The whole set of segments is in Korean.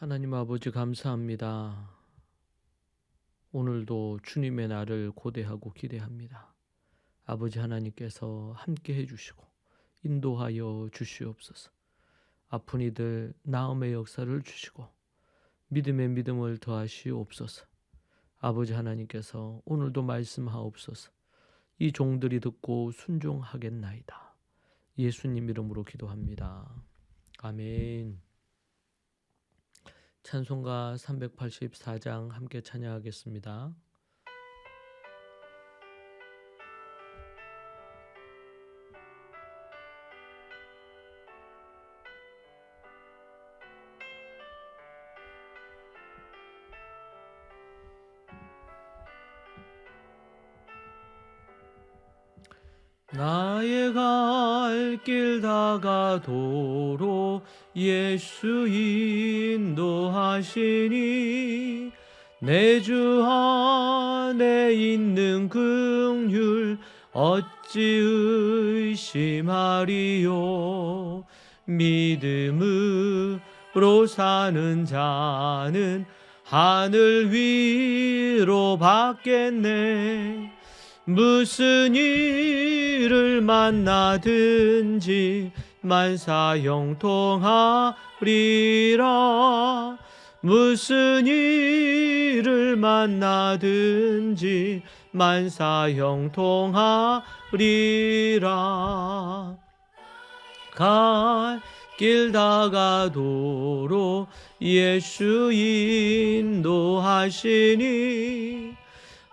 하나님 아버지 감사합니다. 오늘도 주님의 날을 고대하고 기대합니다. 아버지 하나님께서 함께 해주시고 인도하여 주시옵소서. 아픈 이들 나음의 역사를 주시고 믿음의 믿음을 더하시옵소서. 아버지 하나님께서 오늘도 말씀하옵소서. 이 종들이 듣고 순종하겠나이다. 예수님 이름으로 기도합니다. 아멘. 찬송가 384장 함께 찬양하겠습니다. 나의 갈 길 다가도록 예수 인도하시니 내 주 안에 있는 긍휼 어찌 의심하리요? 믿음으로 사는 자는 하늘 위로 받겠네. 무슨 일을 만나든지 만사형통하리라. 무슨 일을 만나든지 만사형통하리라. 갈 길 다가도록 예수 인도하시니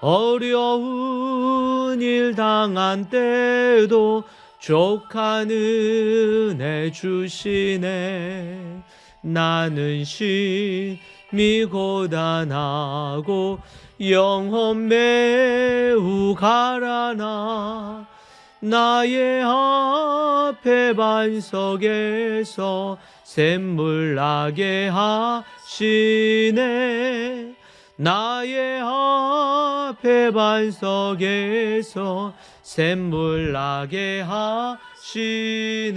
어려운 일 당한 때도 족한 은혜 주시네. 나는 심히 고단하고 영혼 매우 가라나. 나의 앞에 반석에서 샘물 나게 하시네. 나의 앞에 반석에서 샘물 나게 하시네.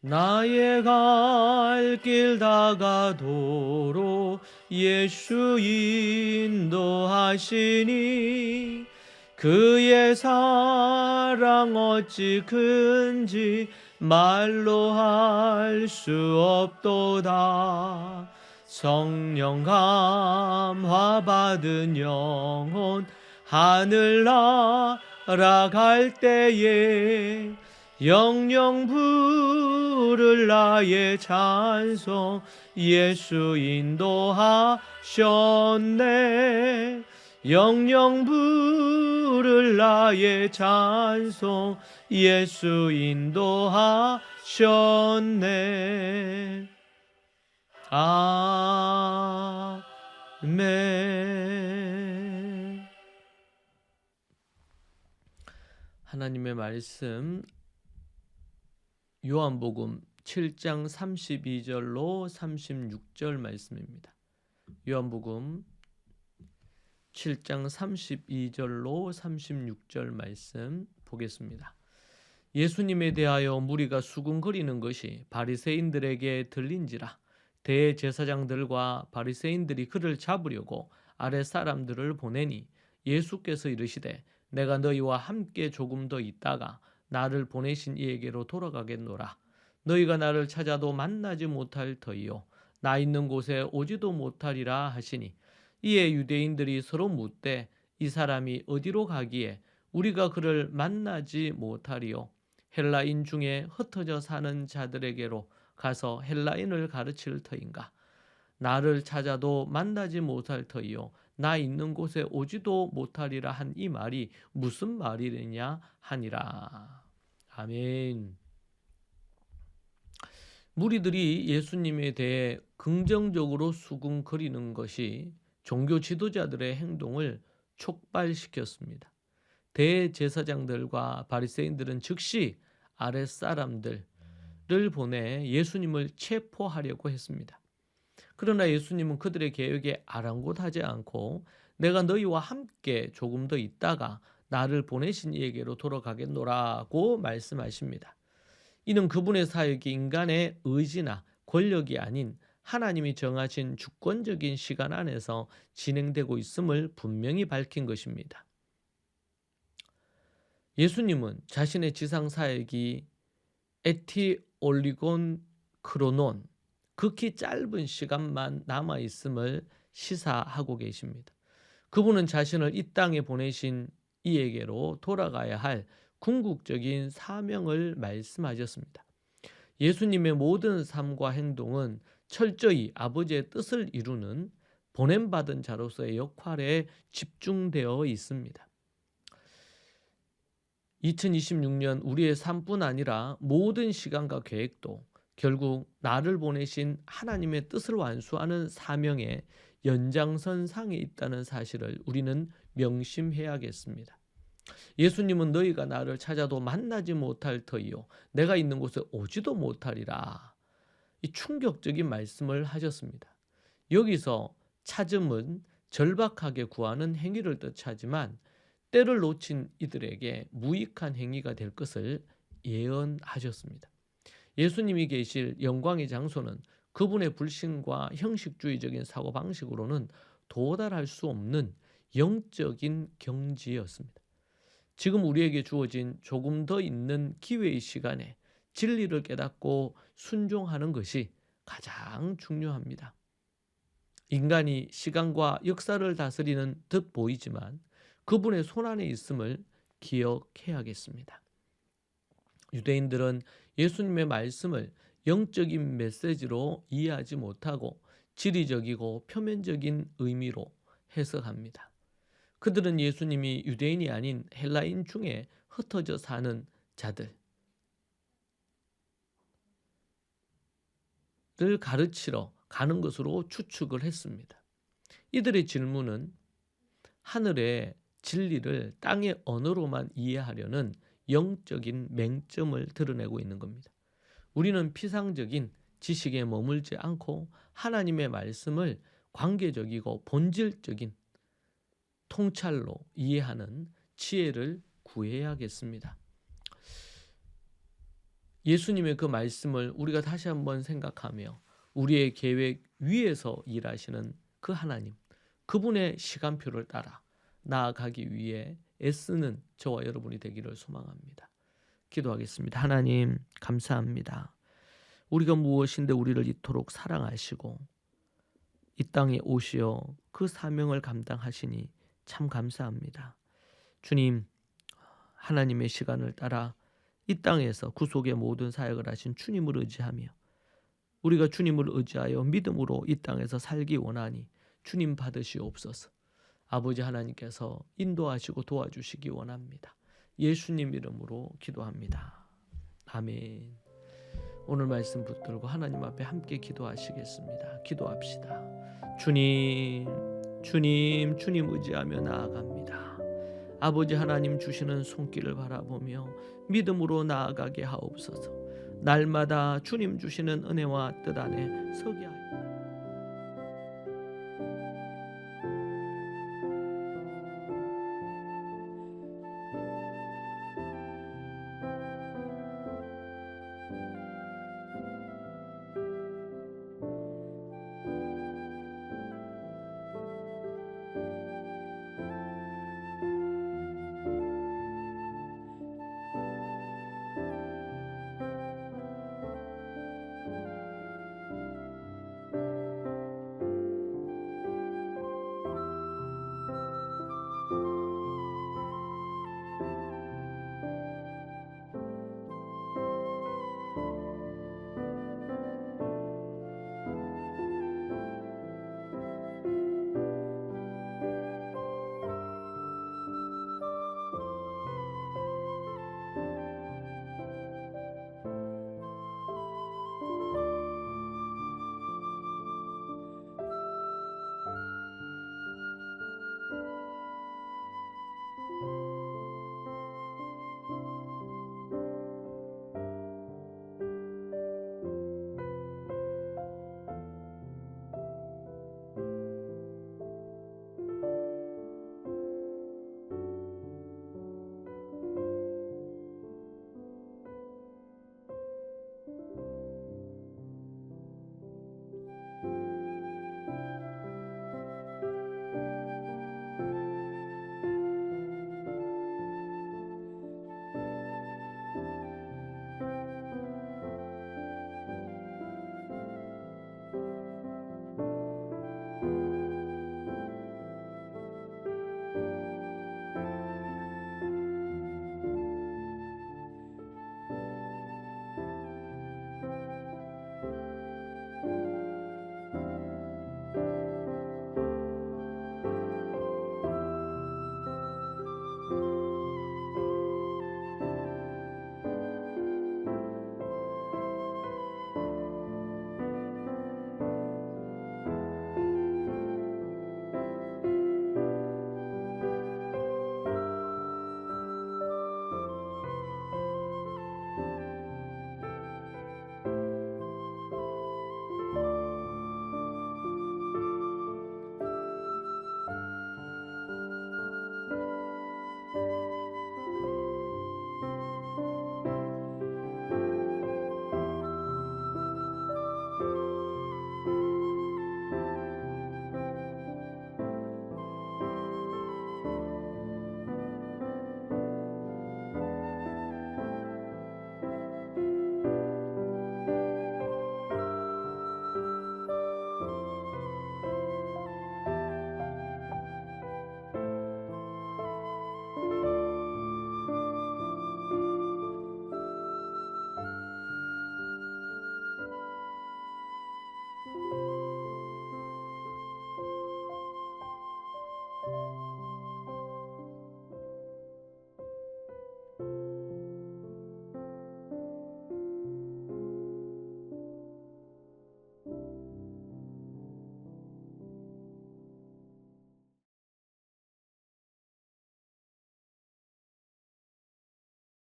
나의 갈 길 다가도록 예수 인도하시니 그의 사랑 어찌 큰지 말로 할 수 없도다. 성령 감화 받은 영혼 하늘 날아갈 때에 영영 부를 나의 찬송 예수 인도하셨네. 영영 부를 나의 찬송 예수 인도하셨네. 아멘. 하나님의 말씀 요한복음 7장 32절로 36절 말씀입니다. 요한복음 7장 32절로 36절 말씀 보겠습니다. 예수님에 대하여 무리가 수군거리는 것이 바리새인들에게 들린지라 대제사장들과 바리새인들이 그를 잡으려고 아랫 사람들을 보내니 예수께서 이르시되 내가 너희와 함께 조금 더 있다가 나를 보내신 이에게로 돌아가겠노라. 너희가 나를 찾아도 만나지 못할 터이요. 나 있는 곳에 오지도 못하리라 하시니 이에 유대인들이 서로 묻되 이 사람이 어디로 가기에 우리가 그를 만나지 못하리요. 헬라인 중에 흩어져 사는 자들에게로 가서 헬라인을 가르칠 터인가. 나를 찾아도 만나지 못할 터이요. 나 있는 곳에 오지도 못하리라 한 이 말이 무슨 말이느냐 하니라. 아멘. 무리들이 예수님에 대해 긍정적으로 수긍거리는 것이 종교 지도자들의 행동을 촉발시켰습니다. 대제사장들과 바리새인들은 즉시 아랫 사람들 를 보내 예수님을 체포하려고 했습니다. 그러나 예수님은 그들의 계획에 아랑곳하지 않고 내가 너희와 함께 조금 더 있다가 나를 보내신 이에게로 돌아가겠노라고 말씀하십니다. 이는 그분의 사역이 인간의 의지나 권력이 아닌 하나님이 정하신 주권적인 시간 안에서 진행되고 있음을 분명히 밝힌 것입니다. 예수님은 자신의 지상 사역이 에티 올리곤 크로논 극히 짧은 시간만 남아 있음을 시사하고 계십니다. 그분은 자신을 이 땅에 보내신 이에게로 돌아가야 할 궁극적인 사명을 말씀하셨습니다. 예수님의 모든 삶과 행동은 철저히 아버지의 뜻을 이루는 보냄받은 자로서의 역할에 집중되어 있습니다. 2026년 우리의 삶뿐 아니라 모든 시간과 계획도 결국 나를 보내신 하나님의 뜻을 완수하는 사명의 연장선상에 있다는 사실을 우리는 명심해야겠습니다. 예수님은 너희가 나를 찾아도 만나지 못할 터이요 내가 있는 곳에 오지도 못하리라. 이 충격적인 말씀을 하셨습니다. 여기서 찾음은 절박하게 구하는 행위를 뜻하지만 때를 놓친 이들에게 무익한 행위가 될 것을 예언하셨습니다. 예수님이 계실 영광의 장소는 그분의 불신과 형식주의적인 사고 방식으로는 도달할 수 없는 영적인 경지였습니다. 지금 우리에게 주어진 조금 더 있는 기회의 시간에 진리를 깨닫고 순종하는 것이 가장 중요합니다. 인간이 시간과 역사를 다스리는 듯 보이지만 그분의 손안에 있음을 기억해야겠습니다. 유대인들은 예수님의 말씀을 영적인 메시지로 이해하지 못하고 지리적이고 표면적인 의미로 해석합니다. 그들은 예수님이 유대인이 아닌 헬라인 중에 흩어져 사는 자들을 가르치러 가는 것으로 추측을 했습니다. 이들의 질문은 하늘의 진리를 땅의 언어로만 이해하려는 영적인 맹점을 드러내고 있는 겁니다. 우리는 피상적인 지식에 머물지 않고 하나님의 말씀을 관계적이고 본질적인 통찰로 이해하는 지혜를 구해야겠습니다. 예수님의 그 말씀을 우리가 다시 한번 생각하며 우리의 계획 위에서 일하시는 그 하나님, 그분의 시간표를 따라 나아가기 위해 애쓰는 저와 여러분이 되기를 소망합니다. 기도하겠습니다. 하나님, 감사합니다. 우리가 무엇인데 우리를 이토록 사랑하시고 이 땅에 오시어 그 사명을 감당하시니 참 감사합니다. 주님, 하나님의 시간을 따라 이 땅에서 구속의 모든 사역을 하신 주님을 의지하며 우리가 주님을 의지하여 믿음으로 이 땅에서 살기 원하니 주님 받으시옵소서. 아버지 하나님께서 인도하시고 도와주시기 원합니다. 예수님 이름으로 기도합니다. 아멘. 오늘 말씀 붙들고 하나님 앞에 함께 기도하시겠습니다. 기도합시다. 주님, 주님, 주님 의지하며 나아갑니다. 아버지 하나님 주시는 손길을 바라보며 믿음으로 나아가게 하옵소서. 날마다 주님 주시는 은혜와 뜻 안에 서게 하옵소서.